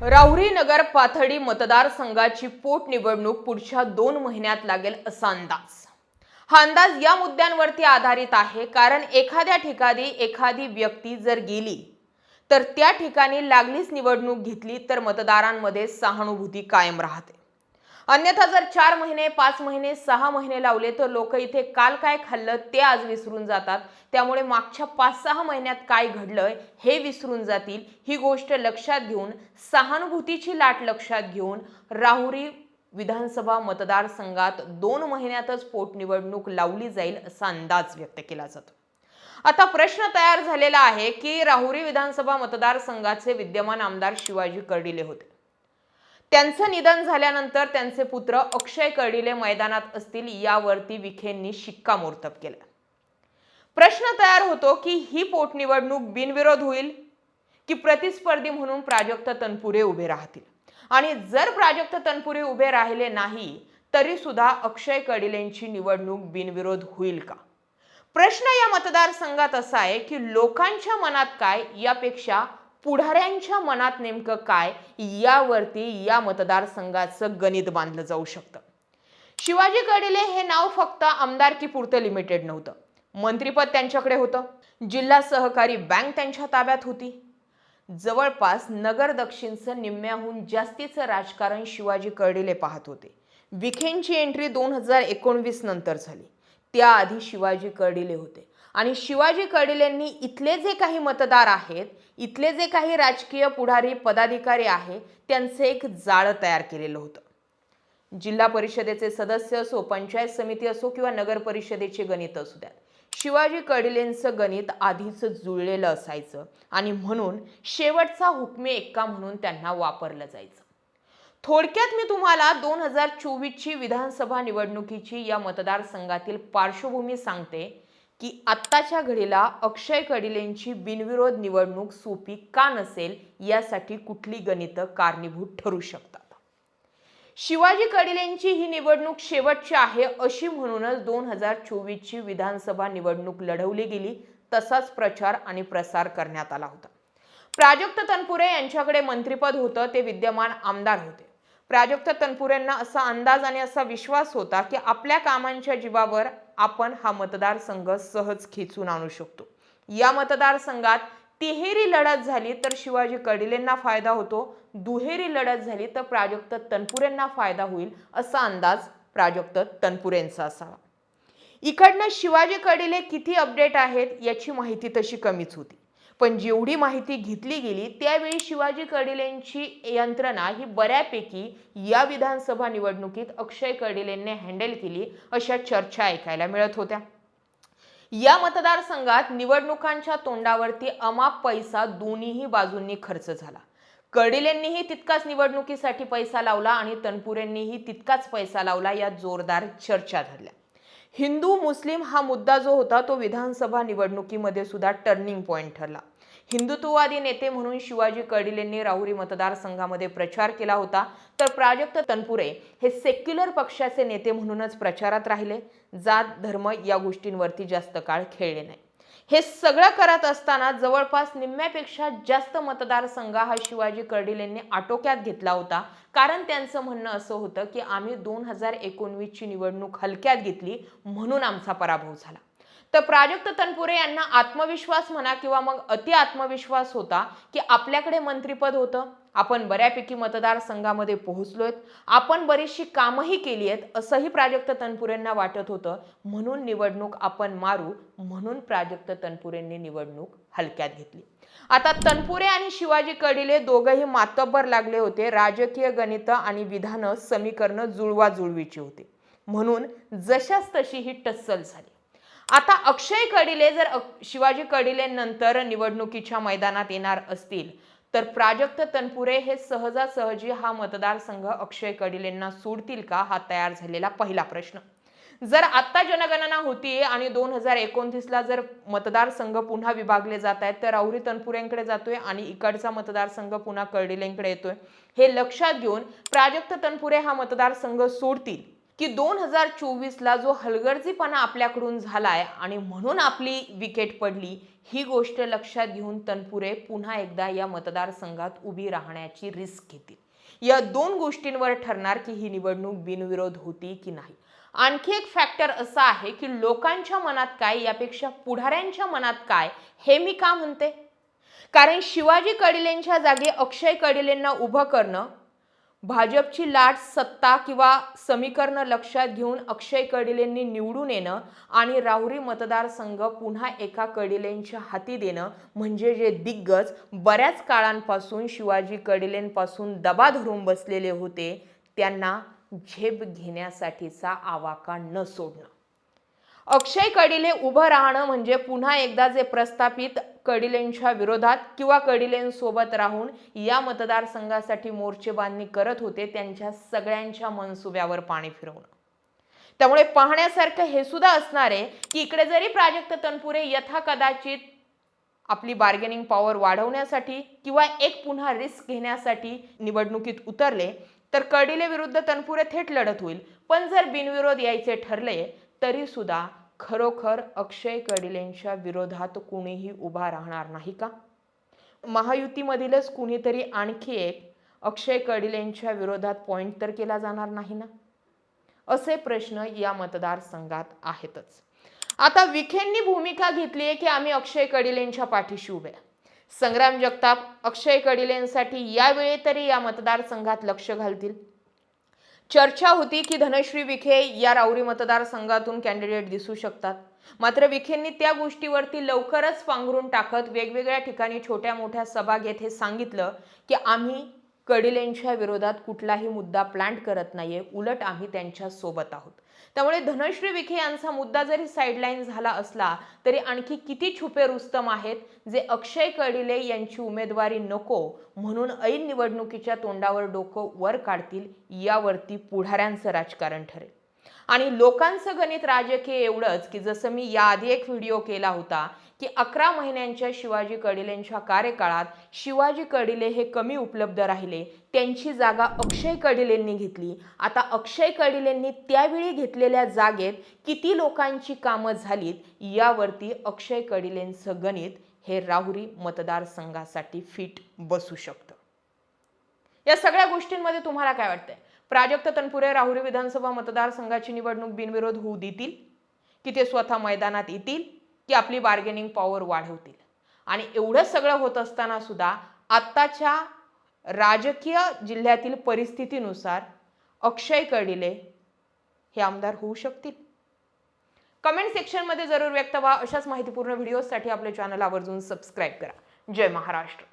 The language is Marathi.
राहुरी नगर पाथडी मतदारसंघाची पोटनिवडणूक पुढच्या दोन महिन्यात लागेल असा अंदाज. हा अंदाज या मुद्द्यांवरती आधारित आहे कारण एखाद्या ठिकाणी एखादी व्यक्ती जर गेली तर त्या ठिकाणी लागलीच निवडणूक घेतली तर मतदारांमध्ये सहानुभूती कायम राहते. अन्यथा जर चार महिने पाच महिने सहा महिने लावले तर लोक इथे काल काय खाल्लं ते आज विसरून जातात. त्यामुळे मागच्या पाच सहा महिन्यात काय घडलंय हे विसरून जातील. ही गोष्ट लक्षात घेऊन सहानुभूतीची लाट लक्षात घेऊन राहुरी विधानसभा मतदारसंघात दोन महिन्यातच पोटनिवडणूक लावली जाईल असा अंदाज व्यक्त केला जातो. आता प्रश्न तयार झालेला आहे की राहुरी विधानसभा मतदारसंघाचे विद्यमान आमदार शिवाजी कर्डिले होते. त्यांचं निधन झाल्यानंतर त्यांचे पुत्र अक्षय कर्डिले मैदानात असतील यावरती विखेंनी शिक्कामोर्तब केलं. प्रश्न तयार होतो की ही पोटनिवडणूक बिनविरोध होईल की प्रतिस्पर्धी म्हणून प्राजक्त तनपुरे उभे राहतील? आणि जर प्राजक्त तनपुरे उभे राहिले नाही तरी सुद्धा अक्षय कडिलेंची निवडणूक बिनविरोध होईल का? प्रश्न या मतदारसंघात असा आहे की लोकांच्या मनात काय? यापेक्षा पुढाऱ्यांच्या मनात नेमकं काय? यावरती या मतदारसंघाचं गणित बांधलं जाऊ शकतं. शिवाजी कडिले हे नाव फक्त आमदारकी पुरतं लिमिटेड नव्हतं. मंत्रीपद त्यांच्याकडे होतं. जिल्हा सहकारी बँक त्यांच्या ताब्यात होती. जवळपास नगर दक्षिणचं निम्म्याहून जास्तीचं राजकारण शिवाजी कर्डिले पाहत होते. विखेंची एंट्री दोन हजार एकोणवीस नंतर झाली. त्याआधी शिवाजी कर्डिले होते. आणि शिवाजी कडिलेंनी इथले जे काही मतदार आहेत इथले जे काही राजकीय पुढारी पदाधिकारी आहेत त्यांचं एक जाळं तयार केलेलं होतं. जिल्हा परिषदेचे सदस्य असो पंचायत समिती असो किंवा नगर परिषदेचे गणित असू द्यात शिवाजी कडिलेंचं गणित आधीच जुळलेलं असायचं आणि म्हणून शेवटचा हुकमे एक्का म्हणून त्यांना वापरलं जायचं. थोडक्यात मी तुम्हाला दोन हजार चोवीसची विधानसभा निवडणुकीची या मतदारसंघातील पार्श्वभूमी सांगते. की आत्ताच्या घडीला अक्षय कडिलेंची बिनविरोध निवडणूक सोपी का नसेल यासाठी कुठली गणितं कारणीभूत ठरू शकतात? शिवाजी कडिलेंची ही निवडणूक शेवटची आहे अशी म्हणूनच दोन हजार चोवीसची विधानसभा निवडणूक लढवली गेली तसाच प्रचार आणि प्रसार करण्यात आला होता. प्राजक्त तनपुरे यांच्याकडे मंत्रिपद होतं ते विद्यमान आमदार होते. प्राजक्त तनपुरेंना असा अंदाज आणि असा विश्वास होता की आपल्या कामांच्या जीवावर आपण हा मतदारसंघ सहज खेचून आणू शकतो. या मतदारसंघात तिहेरी लढत झाली तर शिवाजी कडिलेंना फायदा होतो. दुहेरी लढत झाली तर प्राजक्त तनपुरेंना फायदा होईल असा अंदाज प्राजक्त तनपुरेंचा असावा. इकडनं शिवाजी कडिले किती अपडेट आहेत याची माहिती तशी कमीच होती. पण जेवढी माहिती घेतली गेली त्यावेळी शिवाजी कडिलेंची यंत्रणा ही बऱ्यापैकी या विधानसभा निवडणुकीत अक्षय कडिलेंनी हँडल केली अशा चर्चा ऐकायला मिळत होत्या. या मतदारसंघात निवडणुकांच्या तोंडावरती अमाप पैसा दोन्हीही बाजूंनी खर्च झाला. कर्डिलेंनीही तितकाच निवडणुकीसाठी पैसा लावला आणि तनपुरेंनीही तितकाच पैसा लावला या जोरदार चर्चा झाल्या. हिंदू मुस्लिम हा मुद्दा जो होता तो विधानसभा निवडणुकीमध्ये सुद्धा टर्निंग पॉईंट ठरला. हिंदुत्ववादी नेते म्हणून शिवाजी कडिलेंनी राहुरी मतदारसंघामध्ये प्रचार केला होता. तर प्राजक्त तनपुरे हे सेक्युलर पक्षाचे नेते म्हणूनच प्रचारात राहिले. जात धर्म या गोष्टींवरती जास्त काळ खेळले नाही. हे सगळं करत असताना जवळपास निम्म्यापेक्षा जास्त मतदारसंघ हा शिवाजी कर्डिलेंनी आटोक्यात घेतला होता. कारण त्यांचं म्हणणं असं होतं की आम्ही दोन हजार एकोणवीसची निवडणूक हलक्यात घेतली म्हणून आमचा पराभव झाला. तर प्राजक्त तनपुरे यांना आत्मविश्वास म्हणा किंवा मग अति आत्मविश्वास होता की आपल्याकडे मंत्रीपद होतं. आपण बऱ्यापैकी मतदारसंघामध्ये पोहोचलोय. आपण बरीचशी कामही केली आहेत असंही प्राजक्त तनपुरेंना वाटत होतं. म्हणून निवडणूक आपण मारू म्हणून प्राजक्त तनपुरेंनी निवडणूक हलक्यात घेतली. आता तनपुरे आणि शिवाजी कडिले दोघंही मातब्बर लागले होते. राजकीय गणितं आणि विधानं समीकरणं जुळवाजुळवीची होती. म्हणून जशाच तशी ही टस्सल झाली. आता अक्षय कडिले जर शिवाजी कडिलेंनंतर नंतर निवडणुकीच्या मैदानात येणार असतील तर प्राजक्त तनपुरे हे सहजासहजी हा मतदारसंघ अक्षय कडिलेंना सोडतील का हा तयार झालेला पहिला प्रश्न. जर आत्ता जनगणना होतीये आणि दोन हजार एकोणतीसला जर मतदारसंघ पुन्हा विभागले जात आहेत तर राहुरी तनपुरेंकडे जातोय आणि इकडचा मतदारसंघ पुन्हा कर्डिलेंकडे येतोय. हे लक्षात घेऊन प्राजक्त तनपुरे हा मतदारसंघ सोडतील. की दोन हजार चोवीसला जो हलगर्जीपणा आपल्याकडून झालाय आणि म्हणून आपली विकेट पडली ही गोष्ट लक्षात घेऊन तनपुरे पुन्हा एकदा या मतदारसंघात उभी राहण्याची रिस्क घेतील. या दोन गोष्टींवर ठरणार की ही निवडणूक बिनविरोध होती की नाही. आणखी एक फॅक्टर असा आहे की लोकांच्या मनात काय यापेक्षा पुढाऱ्यांच्या मनात काय हे मी का म्हणते? कारण शिवाजी कडिलेंच्या जागी अक्षय कडिलेंना उभं करणं भाजपची लाट सत्ता किंवा समीकरणं लक्षात घेऊन अक्षय कडिलेंनी निवडून येणं आणि राहुरी मतदारसंघ पुन्हा एका कडिलेंच्या हाती देणं म्हणजे जे दिग्गज बऱ्याच काळांपासून शिवाजी कडिलेंपासून दबा धरून बसलेले होते त्यांना झेप घेण्यासाठीचा आवाका न सोडणं. अक्षय कडिले उभं राहणं म्हणजे पुन्हा एकदा जे प्रस्थापित कडिलेंच्या विरोधात किंवा कडिलेंसोबत राहून या मतदारसंघासाठी मोर्चे बांधणी करत होते त्यांच्या सगळ्यांच्या मनसुब्यावर पाणी फिरवणं. त्यामुळे पाहण्यासारखं हे सुद्धा असणार आहे की इकडे जरी प्राजक्त तनपुरे यथा कदाचित आपली बार्गेनिंग पॉवर वाढवण्यासाठी किंवा एक पुन्हा रिस्क घेण्यासाठी निवडणुकीत उतरले तर कडिले विरुद्ध तनपुरे थेट लढत होईल. पण जर बिनविरोध यायचे ठरले तरी सुद्धा खरोखर अक्षय कडिलेंच्या विरोधात कुणीही उभा राहणार नाही का? महायुतीमधीलच कुणीतरी आणखी एक अक्षय कडिलेंच्या विरोधात पॉईंट तर केला जाणार नाही ना? असे प्रश्न या मतदारसंघात आहेतच. आता विखेंनी भूमिका घेतली आहे की आम्ही अक्षय कडिलेंच्या पाठीशी उभे संग्राम जगताप अक्षय कडिलेंसाठी यावेळी तरी या मतदारसंघात लक्ष घालतील? चर्चा होती की धनश्री विखे या राऊरी मतदारसंघातून कॅन्डिडेट दिसू शकतात. मात्र विखेंनी त्या गोष्टीवरती लवकरच पांघरून टाकत वेगवेगळ्या ठिकाणी छोट्या मोठ्या सभा घेत हे सांगितलं की आम्ही कडिलेंच्या विरोधात कुठलाही मुद्दा प्लांट करत नाहीये उलट आम्ही त्यांच्यासोबत आहोत. त्यामुळे धनश्री विखे यांचा मुद्दा जरी साईडलाईन झाला असला तरी आणखी किती छुपे रुस्तम आहेत जे अक्षय कडिले यांची उमेदवारी नको म्हणून ऐन निवडणुकीच्या तोंडावर डोकं वर काढतील यावरती पुढाऱ्यांचं राजकारण ठरेल. आणि लोकांचं गणित राजकीय एवढंच की जसं मी याआधी एक व्हिडिओ केला होता की अकरा महिन्यांच्या शिवाजी कडिलेंच्या कार्यकाळात शिवाजी कडिले हे कमी उपलब्ध राहिले. त्यांची जागा अक्षय कडिलेंनी घेतली. आता अक्षय कडिलेंनी त्यावेळी घेतलेल्या जागेत किती लोकांची कामं झालीत यावरती अक्षय कडिलेंचं गणित हे राहुरी मतदारसंघासाठी फिट बसू शकतं. या सगळ्या गोष्टींमध्ये तुम्हाला काय वाटतंय? प्राजक्त तनपुरे राहुरी विधानसभा मतदारसंघाची निवडणूक बिनविरोध होऊ देतील? की ते स्वतः मैदानात येतील? की आपली बार्गेनिंग पॉवर वाढवतील. आणि एवढं सगळं होत असताना सुद्धा आत्ताच्या राजकीय जिल्ह्यातील परिस्थितीनुसार अक्षय कडिले हे आमदार होऊ शकतील. कमेंट सेक्शनमध्ये जरूर व्यक्त व्हा. अशाच माहितीपूर्ण व्हिडिओसाठी आपल्या चॅनल आवर्जून सबस्क्राईब करा. जय महाराष्ट्र.